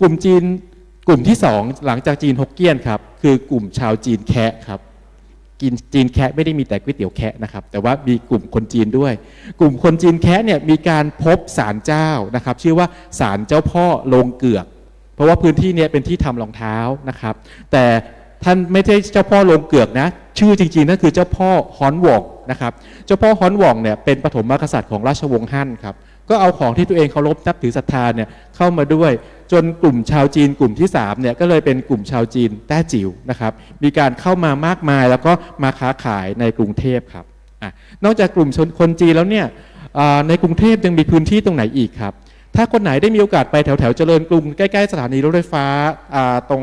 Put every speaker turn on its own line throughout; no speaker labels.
กลุ่มจีนกลุ่มที่สองหลังจากจีนฮกเกี้ยนครับคือกลุ่มชาวจีนแคะครับกินจีนแคะไม่ได้มีแต่ก๋วยเตี๋ยวแคะนะครับ แต่ว่ามีกลุ่มคนจีนด้วย กลุ่มคนจีนแคะเนี่ยมีการพบศาลเจ้านะครับ ชื่อว่าศาลเจ้าพ่อลงเกือก เพราะว่าพื้นที่เนี้เป็นที่ทำรองเท้านะครับ แต่ท่านไม่ใช่เจ้าพ่อลงเกือกนะ ชื่อจริงๆนั่นคือเจ้าพ่อฮอนวองนะครับ เจ้าพ่อฮอนวองเนี่ยเป็นปฐมกษัตริย์ของราชวงศ์ฮั่นครับก็เอาของที่ตัวเองเคารพนับถือศรัทธาเนี่ยเข้ามาด้วย จนกลุ่มชาวจีนกลุ่มที่3เนี่ยก็เลยเป็นกลุ่มชาวจีนแต้จิ๋วนะครับ มีการเข้ามามากมายแล้วก็มาค้าขายในกรุงเทพครับอนอกจากกลุ่มชนคนจีนแล้วเนี่ยในกรุงเทพยังมีพื้นที่ตรงไหนอีกครับ ถ้าคนไหนได้มีโอกาสไปแถวแถวเจริญกรุงใกล้ ๆ สถานีรถไฟฟ้าตรง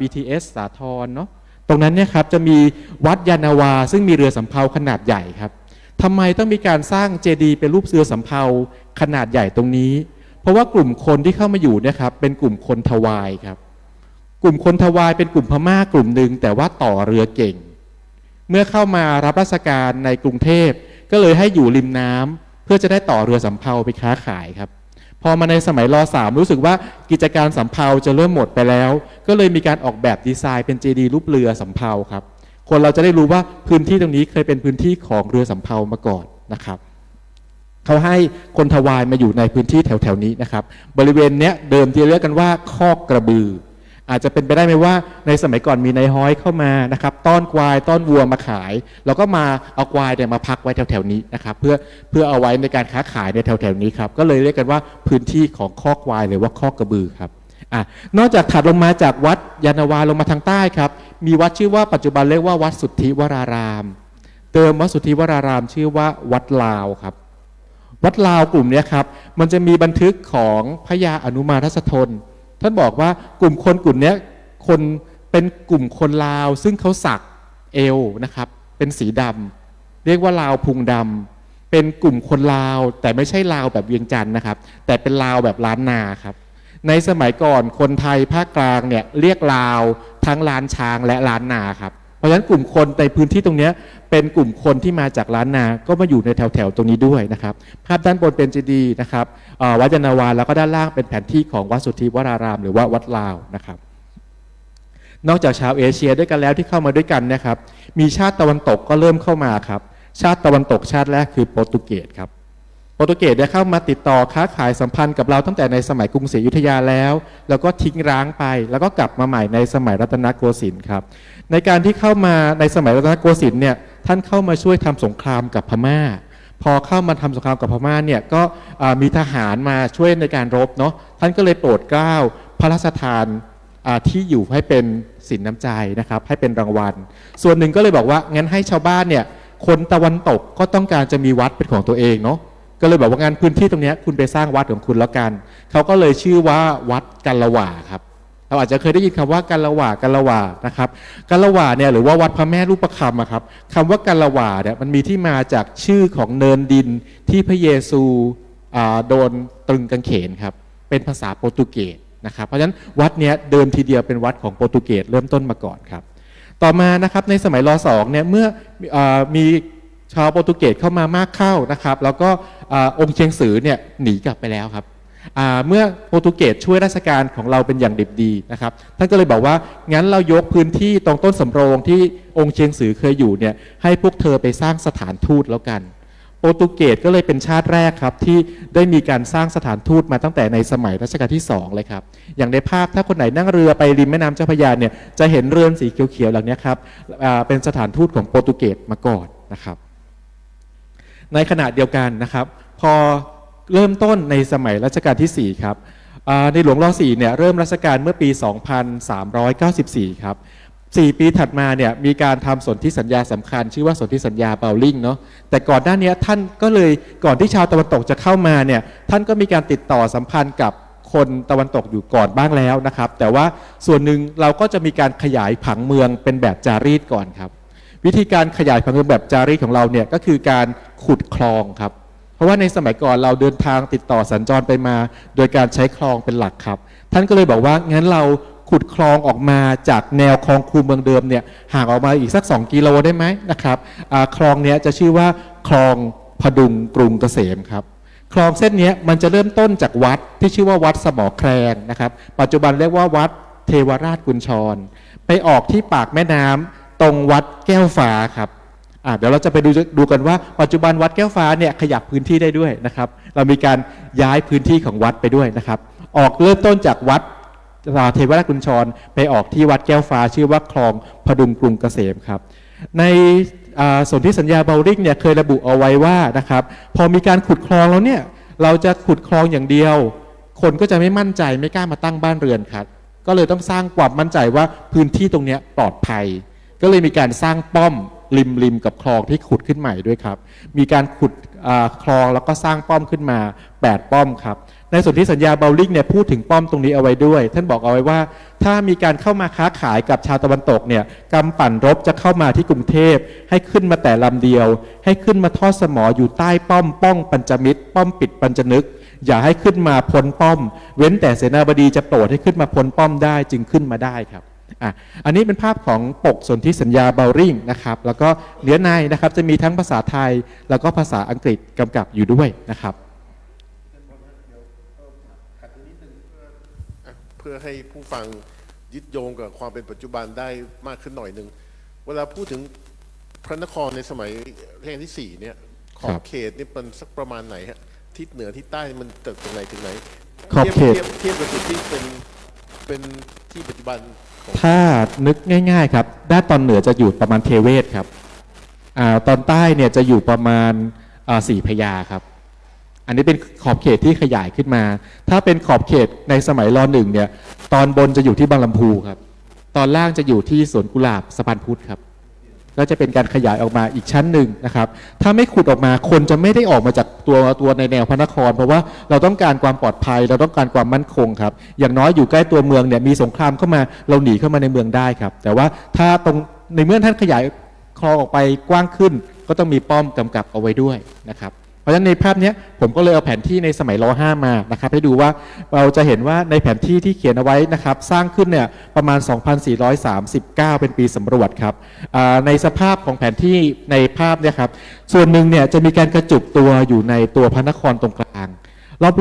BTS สาทรเนาะตรงนั้นเนี่ยครับจะมีวัดยานาวา ซึ่งมีเรือสำเภาขนาดใหญ่ครับทำไมต้องมีการสร้างเจดีย์เป็นรูปเรือสำเภาขนาดใหญ่ตรงนี้ ราะว่ากลุ่มคนที่เข้ามาอยู่เนี่ยครับเป็นกลุ่มคนทวายครับ กลุ่มคนทวายเป็นกลุ่มพม่ากลุ่มหนึ่งแต่ว่าต่อเรือเก่ง เมื่อเข้ามารับราชการในกรุงเทพก็เลยให้อยู่ริมน้ำเพื่อจะได้ต่อเรือสำเภาไปค้าขายครับ พอมาในสมัยรสามรู้สึกว่ากิจการสำเภาจะเริ่มหมดไปแล้ว ก็เลยมีการออกแบบดีไซน์เป็นเจดีย์รูปเรือสำเภาครับคนเราจะได้รู้ว่าพื้นที่ตรงนี้เคยเป็นพื้นที่ของเรือสำเภามาก่อนนะครับ เขาให้คนทวายมาอยู่ในพื้นที่แถวๆนี้นะครับ บริเวณเนี้ยเดิมที่เรียกกันว่าคอกกระบือ อาจจะเป็นไปได้ไหมว่าในสมัยก่อนมีนายฮ้อยเข้ามานะครับ ต้อนควายต้อนวัวมาขาย แล้วก็มาเอาควายเนี่ยมาพักไว้แถวๆนี้นะครับ เพื่อเพื่อเอาไว้ในการค้าขายในแถวๆนี้ครับ ก็เลยเรียกกันว่าพื้นที่ของคอกควายหรือว่าคอกกระบือครับอะนอกจากถัดลงมาจากวัดยานาวาลงมาทางใต้ครับ มีวัดชื่อว่าปัจจุบันเรียกว่าวัดสุทธิวราราม เติมวัดสุทธิวรารามชื่อว่าวัดลาวครับ วัดลาวกลุ่มเนี้ยครับ มันจะมีบันทึกของพระยาอนุมาทศทน ท่านบอกว่ากลุ่มคนกลุ่มนี้คนเป็นกลุ่มคนลาว ซึ่งเขาสักเอวนะครับ เป็นสีดำเรียกว่าลาวพุงดำเป็นกลุ่มคนลาว แต่ไม่ใช่ลาวแบบเวียงจันทร์นะครับ แต่เป็นลาวแบบล้านนาครับ ในสมัยก่อนคนไทยภาคกลางเนี่ยเรียกลาวทั้งล้านช้างและล้านนาครับ เพราะฉะนั้นกลุ่มคนในพื้นที่ตรงนี้เป็นกลุ่มคนที่มาจากล้านนา ก็มาอยู่ในแถวๆตรงนี้ด้วยนะครับ ภาพด้านบนเป็นเจดีย์นะครับวัดยานนาวาแล้วก็ด้านล่างเป็นแผนที่ของวัดสุทธิวราราม หรือว่าวัดลาวนะครับ นอกจากชาวเอเชียด้วยกันแล้วที่เข้ามาด้วยกันนะครับ มีชาติตะวันตกก็เริ่มเข้ามาครับ ชาติตะวันตกชาติแรกคือโปรตุเกสครับ โปรตุเกสได้เข้ามาติดต่อค้าขายสัมพันธ์กับเราตั้งแต่ในสมัยกรุงศรีอยุธยาแล้ว แล้วก็ทิ้งร้างไป แล้วก็กลับมาใหม่ในสมัยรัตนโกสินทร์ครับ ในการที่เข้ามาในสมัยรัตนโกสินทร์เนี่ยท่านเข้ามาช่วยทำสงครามกับพม่า พอเข้ามาทำสงครามกับพม่าเนี่ยก็มีทหารมาช่วยในการรบเนาะท่านก็เลยโปรดเกล้าพระราชทานที่อยู่ให้เป็นสินน้ำใจนะครับให้เป็นรางวัล ส่วนหนึ่งก็เลยบอกว่างั้นให้ชาวบ้านเนี่ยคนตะวันตกก็ต้องการจะมีวัดเป็นของตัวเองเนาะ ก็เลยบอกว่างานพื้นที่ตรงนี้คุณไปสร้างวัดของคุณแล้วกัน เขาก็เลยชื่อว่าวัดกันละหว่าครับ เราอาจจะเคยได้ยินคำว่ากันละหว่ากันละหว่านะครับกันละหว่าเนี่ยหรือว่าวัดพระแม่รูปคำอะครับคำว่ากันละหว่าเนี่ยมันมีที่มาจากชื่อของเนินดินที่พระเยซูอ่าโดนตรึงกางเขนครับ เป็นภาษาโปรตุเกสนะครับ เพราะฉะนั้นวัดเนี้ยเดิมทีเดียวเป็นวัดของโปรตุเกสเริ่มต้นมาก่อนครับ ต่อมานะครับในสมัยรสองเนี่ยเมื่ออามี ชาวโปรตุเกสเข้ามามากเข้านะครับ แล้วก็องค์เชียงสือเนี่ยหนีกลับไปแล้วครับเมื่อโปรตุเกสช่วยราชการของเราเป็นอย่างดิบดีนะครับท่านก็เลยบอกว่างั้นเรายกพื้นที่ตรงต้นสำโรงที่องค์เชียงสือเคยอยู่เนี่ยให้พวกเธอไปสร้างสถานทูตแล้วกัน โปรตุเกสก็เลยเป็นชาติแรกครับที่ได้มีการสร้างสถานทูตมาตั้งแต่ในสมัยรัชกาลที่สองเลยครับ อย่างในภาพถ้าคนไหนนั่งเรือไปริมแม่น้ำเจ้าพระยาเนี่ยจะเห็นเรือนสีเขียวๆเหล่านี้ครับเป็นสถานทูตของโปรตุเกสมาก่อนนะครับ ในขณะเดียวกันนะครับ พอเริ่มต้นในสมัยรัชกาลที่ 4 ครับในหลวงรอสี่เนี่ยเริ่มรัชกาลเมื่อปี 2394 ครับ 4 ปีถัดมาเนี่ยมีการทำสนธิสัญญาสำคัญ ชื่อว่าสนธิสัญญาเบลลิงเนาะแต่ก่อนหน้านี้ท่านก็เลยก่อนที่ชาวตะวันตกจะเข้ามาเนี่ยท่านก็มีการติดต่อสัมพันธ์กับคนตะวันตกอยู่ก่อนบ้างแล้วนะครับ แต่ว่าส่วนหนึ่งเราก็จะมีการขยายผังเมืองเป็นแบบจารีตก่อนครับ วิธีการขยายผังเมืองแบบจารีตของเราเนี่ยก็คือการขุดคลองครับ เพราะว่าในสมัยก่อนเราเดินทางติดต่อสัญจรไปมา โดยการใช้คลองเป็นหลักครับ ท่านก็เลยบอกว่างั้นเราขุดคลองออกมาจากแนวคลองคูเมืองเดิมเนี่ยห่างออกมาอีกสัก 2 กิโลได้ไหมนะครับคลองเนี้ยจะชื่อว่าคลองพดุงกรุงเกษมครับคลองเส้นนี้มันจะเริ่มต้นจากวัดที่ชื่อว่าวัดสมอแครงนะครับ ปัจจุบันเรียกว่าวัดเทวราชกุญชร ไปออกที่ปากแม่น้ำ ตรงวัดแก้วฟ้าครับเดี๋ยวเราจะไปดูดูกันว่าปัจจุบันวัดแก้วฟ้าเนี่ยขยับพื้นที่ได้ด้วยนะครับ เรามีการย้ายพื้นที่ของวัดไปด้วยนะครับ ออกเริ่มต้นจากวัดเทวราชกุญชรไปออกที่วัดแก้วฟ้า ชื่อว่าคลองพดุงกรุงเกษมครับ ในสนธิสัญญาเบลริงเนี่ยเคยระบุเอาไว้ว่านะครับ พอมีการขุดคลองแล้วเนี่ยเราจะขุดคลองอย่างเดียว คนก็จะไม่มั่นใจไม่กล้ามาตั้งบ้านเรือนครับก็เลยต้องสร้างความมั่นใจว่าพื้นที่ตรงนี้ปลอดภัย ก็เลยมีการสร้างป้อมริมริมกับคลองที่ขุดขึ้นใหม่ด้วยครับ มีการขุดคลองแล้วก็สร้างป้อมขึ้นมา 8 ป้อมครับ ในส่วนที่สัญญาเบลลิงเนี่ยพูดถึงป้อมตรงนี้เอาไว้ด้วย ท่านบอกเอาไว้ว่า ถ้ามีการเข้ามาค้าขายกับชาวตะวันตกเนี่ยกำปั่นรบจะเข้ามาที่กรุงเทพ ให้ขึ้นมาแต่ลำเดียว ให้ขึ้นมาทอดสมออยู่ใต้ป้อมป้องปัญจมิตร ป้อมปิดปัญจนึก อย่าให้ขึ้นมาพ้นป้อม เว้นแต่เสนาบดีจะโปรดให้ขึ้นมาพ้นป้อมได้จึงขึ้นมาได้ครับ อะอันนี้เป็นภาพของปกสนธิสัญญาเบลริงนะครับแล้วก็เนื้อในนะครับจะมีทั้งภาษาไทย แล้วก็ภาษาอังกฤษกำกับอยู่ด้วยนะครับ
อะเพื่อให้ผู้ฟังยึดโยงกับความเป็นปัจจุบันได้มากขึ้นหน่อยหนึ่งเวลาพูดถึงพระนครในสมัยรัชกาลที่สี่เนี่ยขอบ
ครับ
เขตนี่มันสักประมาณไหนฮะทิศเหนือทิศใต้มันจากตรงไหนถึงไหน
ขอบเขต
ทียบเทียบกับจุดที่เป็นเป็นที่ปัจจุบันของ
ถ้านึกง่าย ๆ ครับ ด้านตอนเหนือจะอยู่ประมาณเทเวศครับอาตอนใต้เนี่ยจะอยู่ประมาณอ่าสี่พญาครับ อันนี้เป็นขอบเขตที่ขยายขึ้นมา ถ้าเป็นขอบเขตในสมัยรอหนึ่งเนี่ย ตอนบนจะอยู่ที่บางลำพูครับ ตอนล่างจะอยู่ที่สวนกุหลาบสะพานพุทธครับ ก็จะเป็นการขยายออกมาอีกชั้นหนึ่งนะครับ ถ้าไม่ขุดออกมาคนจะไม่ได้ออกมาจากตัวตัวในแนวพระนคร เพราะว่าเราต้องการความปลอดภัย เราต้องการความมั่นคงครับ อย่างน้อยอยู่ใกล้ตัวเมืองเนี่ยมีสงครามเข้ามาเราหนีเข้ามาในเมืองได้ครับ แต่ว่าถ้าตรงในเมื่อท่านขยายคลองออกไปกว้างขึ้น ก็ต้องมีป้อมกำกับเอาไว้ด้วยนะครับ ราะฉะนั้นในภาพนี้ผมก็เลยเอาแผนที่ในสมัยร5มานะครับให้ดูว่าเราจะเห็นว่าในแผนที่ที่เขียนเอาไว้นะครับสร้างขึ้นเนี่ยประมาณ 2439 เป็นปีสำรวจครับในสภาพของแผนที่ในภาพเนี่ยครับส่วนหนึ่งเนี่ยจะมีการกระจุกตัวอยู่ในตัวพระนครตรงกลาง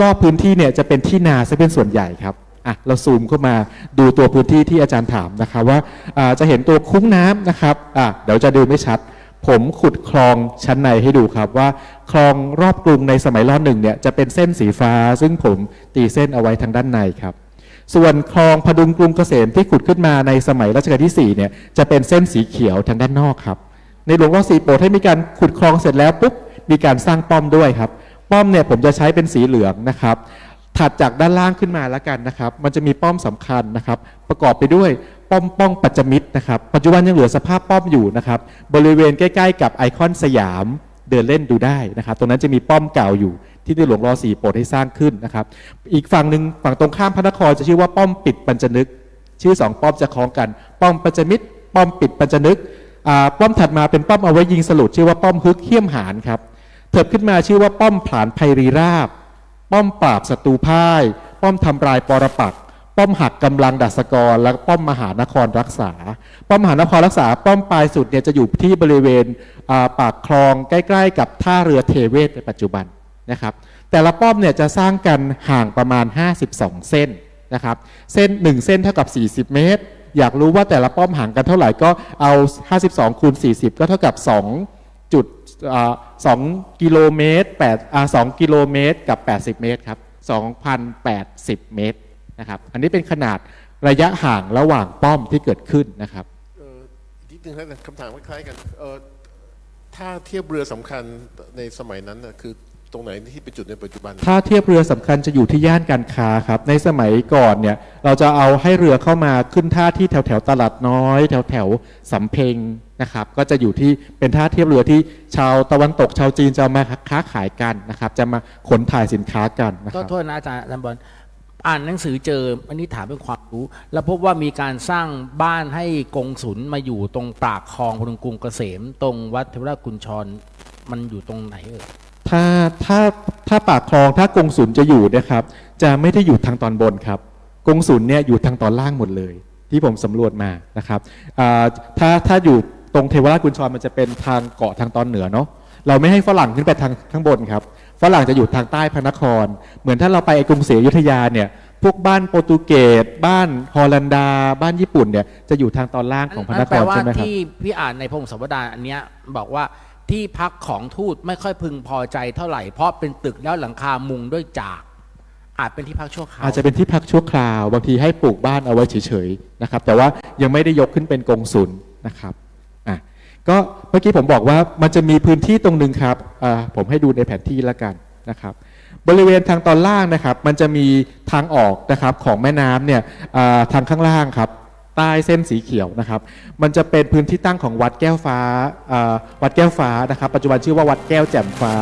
รอบๆพื้นที่เนี่ยจะเป็นที่นาซะเป็นส่วนใหญ่ครับอะเราซูมเข้ามาดูตัวพื้นที่ที่อาจารย์ถามนะครับว่าอ่าจะเห็นตัวคุ้งน้ำนะครับอะเดี๋ยวจะดูไม่ชัด ผมขุดคลองชั้นในให้ดูครับว่าคลองรอบกรุงในสมัยรอดหนึ่งเนี่ยจะเป็นเส้นสีฟ้า ซึ่งผมตีเส้นเอาไว้ทางด้านในครับ ส่วนคลองพดุงกรุงเกษมที่ขุดขึ้นมาในสมัยรัชกาลที่4เนี่ยจะเป็นเส้นสีเขียวทางด้านนอกครับ ในหลวงรัชกาลที่สี่โปรดให้มีการขุดคลองเสร็จแล้วปุ๊บมีการสร้างป้อมด้วยครับ ป้อมเนี่ยผมจะใช้เป็นสีเหลืองนะครับถัดจากด้านล่างขึ้นมาแล้วกันนะครับ มันจะมีป้อมสำคัญนะครับ ประกอบไปด้วย ป้อมป้องปัจจมิตรนะครับ ปัจจุบันยังเหลือสภาพป้อมอยู่นะครับ บริเวณใกล้ๆ กับไอคอนสยามเดินเล่นดูได้นะครับ ตรงนั้นจะมีป้อมเก่าอยู่ที่ในหลวงรอสี่โปรดให้สร้างขึ้นนะครับ อีกฝั่งหนึ่งฝั่งตรงข้ามพระนครจะชื่อว่าป้อมปิดปัญจนึก ชื่อสองป้อมจะคล้องกัน ป้อมปัญจมิตร ป้อมปิดปัญจนึก ป้อมถัดมาเป็นป้อมเอาไว้ยิงสลุดชื่อว่าป้อมฮึกเขี้ยมหานครับ เถิบขึ้นมาชื่อว่าป้อมผานไพรีราบ ป้อมปราบศัตรูพ่าย ป้อมทำลายปรปัก ป้อมหักกำลังดัสกร และป้อมมหานครรักษา ป้อมมหานครรักษา ป้อมปลายสุดเนี่ยจะอยู่ที่บริเวณปากคลองใกล้ ๆ กับท่าเรือเทเวศในปัจจุบันนะครับ แต่ละป้อมเนี่ยจะสร้างกันห่างประมาณ 52 เส้นนะครับ เส้น 1 เส้นเท่ากับ 40 เมตร อยากรู้ว่าแต่ละป้อมห่างกันเท่าไหร่ก็เอา 52 คูณ 40 ก็เท่ากับ 2 จุดอ่า2กิโลเมตร8อ่า2กิโลเมตรกับ 80 เมตรครับ2,080 เมตร นะครับ อันนี้เป็นขนาดระยะห่างระหว่างป้อมที่เกิดขึ้นนะครับ
เอ่ออีกนิดนึงครับคำถามคล้ายๆกันเอ่อถ้าเทียบเรือสำคัญในสมัยนั้นน่ะคือตรงไหนที่เป็นจุดในปัจจุบัน
ถ้าเทียบเรือสำคัญจะอยู่ที่ย่านการค้าครับ ในสมัยก่อนเนี่ยเราจะเอาให้เรือเข้ามาขึ้นท่าที่แถวแถวๆตลาดน้อย แถวแถวๆสำเพ็งนะครับ ก็จะอยู่ที่เป็นท่าเทียบเรือที่ชาวตะวันตกชาวจีนจะมาค้าขายกันนะครับ จะมาขนถ่ายสินค้ากันนะค
ก็
รับ
โทษนะอาจารย์อาจารย์บอล อ่านหนังสือเจออันนี้ถามเป็นความรู้ แล้วพบว่ามีการสร้างบ้านให้กงสุลมาอยู่ตรงปากคลองพงกรุงเกษม ตรงวัดเทวราชกุญชรมันอยู่ตรงไหนเอ่ย
ถ้าถ้าถ้าปากคลองถ้ากงสุลจะอยู่นะครับ จะไม่ได้อยู่ทางตอนบนครับ กงสุลเนี่ยอยู่ทางตอนล่างหมดเลย ที่ผมสำรวจมานะครับถ้าถ้าอยู่ตรงเทวราชกุญชรมันจะเป็นทางเกาะทางตอนเหนือเนาะเราไม่ให้ฝรั่งขึ้นไปทางข้างบนครับ ฝรั่งจะอยู่ทางใต้พระนคร เหมือนถ้าเราไปกรุงศรีอยุธยาเนี่ยพวกบ้านโปรตุเกสบ้านฮอลันดา บ้านญี่ปุ่นเนี่ยจะอยู่ทางตอนล่างของพระนค
แปล
ร
ว่า
ใช่ไหมครับ
ที่พี่อ่านในพงศาวดารอันเนี้ยบอกว่าที่พักของทูตไม่ค่อยพึงพอใจเท่าไหร่เพราะเป็นตึกแล้วหลังคามุงด้วยจาก อาจเป็นที่พักชั่วคราว
อาจจะเป็นที่พักชั่วคราว บางทีให้ปลูกบ้านเอาไว้เฉยๆนะครับแต่ว่ายังไม่ได้ยกขึ้นเป็นกงสุลนะครับอะ ก็เมื่อกี้ผมบอกว่ามันจะมีพื้นที่ตรงหนึ่งครับผมให้ดูในแผนที่แล้วกันนะครับ บริเวณทางตอนล่างนะครับ มันจะมีทางออกนะครับของแม่น้ำเนี่ยทางข้างล่างครับใต้เส้นสีเขียวนะครับ มันจะเป็นพื้นที่ตั้งของวัดแก้วฟ้าวัดแก้วฟ้านะครับ ปัจจุบันชื่อว่าวัดแก้วแจ่มฟ้า